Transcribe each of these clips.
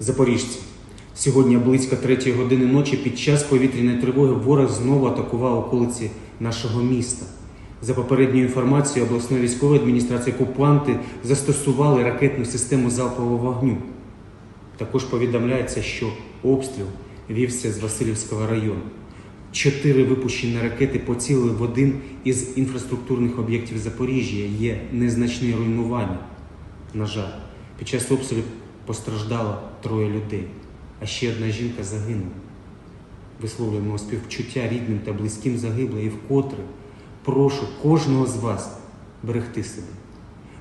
Запоріжці. Сьогодні близько третьої години ночі під час повітряної тривоги ворог знову атакував околиці нашого міста. За попередньою інформацією обласної військової адміністрації окупанти застосували ракетну систему залпового вогню. Також повідомляється, що обстріл вівся з Васильівського району. Чотири випущені ракети поцілили в один із інфраструктурних об'єктів Запоріжжя. Є незначні руйнування. На жаль, під час обстрілів постраждало троє людей, а ще одна жінка загинула. Висловлюємо співчуття рідним та близьким загиблих і вкотре прошу кожного з вас берегти себе.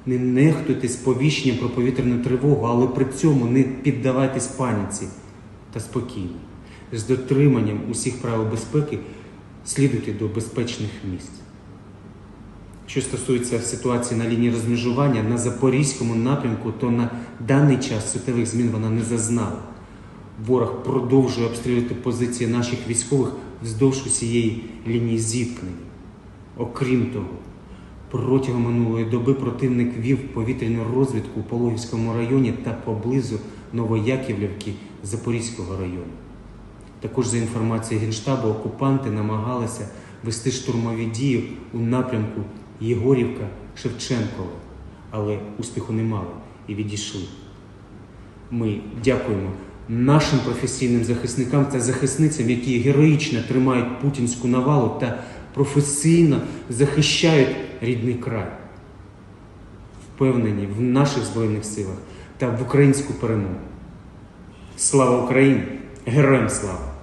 Не нехтуйте сповіщенням про повітряну тривогу, але при цьому не піддавайтесь паніці та спокійно. З дотриманням усіх правил безпеки слідуйте до безпечних місць. Що стосується ситуації на лінії розмежування на запорізькому напрямку, то на даний час суттєвих змін вона не зазнала. Ворог продовжує обстрілювати позиції наших військових вздовж усієї лінії зіткнення. Окрім того, протягом минулої доби противник вів повітряну розвідку у Пологівському районі та поблизу Новояківлівки Запорізького району. Також за інформацією Генштабу, окупанти намагалися вести штурмові дії у напрямку Єгорівка Шевченкова, але успіху не мали і відійшли. Ми дякуємо нашим професійним захисникам та захисницям, які героїчно тримають путінську навалу та професійно захищають рідний край. Впевнені в наших Збройних силах та в українську перемогу. Слава Україні! Героям слава!